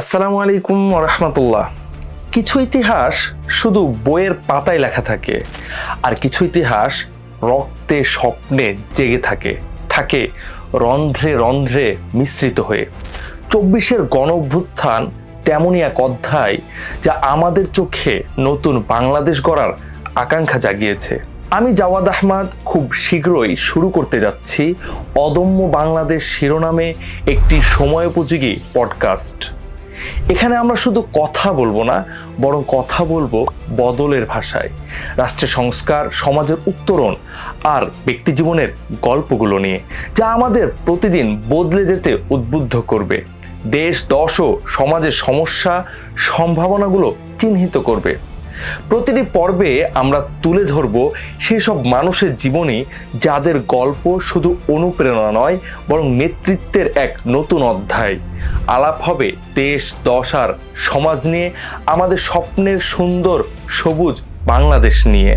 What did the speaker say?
আসসালামু আলাইকুম রহমতুল্লাহ কিছু ইতিহাস শুধু বইয়ের পাতায় লেখা থাকে, আর কিছু ইতিহাস রক্তে স্বপ্নে জেগে থাকে থাকে রন্ধ্রে রন্ধ্রে মিশ্রিত হয়ে। চব্বিশের গণ অভ্যুত্থান তেমনই এক অধ্যায় যা আমাদের চোখে নতুন বাংলাদেশ গড়ার আকাঙ্ক্ষা জাগিয়েছে। আমি জাওয়াদ আহমদ খুব শীঘ্রই শুরু করতে যাচ্ছি অদম্য বাংলাদেশ শিরোনামে একটি সময়োপযোগী পডকাস্ট। এখানে আমরা শুধু কথা বলব না, বরং কথা বলব বদলের ভাষায়। রাষ্ট্রের সংস্কার, সমাজের উত্তরণ আর ব্যক্তি জীবনের গল্পগুলো নিয়ে, যা আমাদের প্রতিদিন বদলে যেতে উদ্বুদ্ধ করবে। দেশ, দশ ও সমাজের সমস্যা, সম্ভাবনাগুলো চিহ্নিত করবে। প্রতিটি পর্বে আমরা তুলে ধরব সেই সব মানুষের জীবনী যাদের গল্প শুধু অনুপ্রেরণা নয়, বরং নেতৃত্বের এক নতুন অধ্যায়। আলাপ হবে দেশ দশার সমাজ নিয়ে, আমাদের স্বপ্নের সুন্দর সবুজ বাংলাদেশ নিয়ে।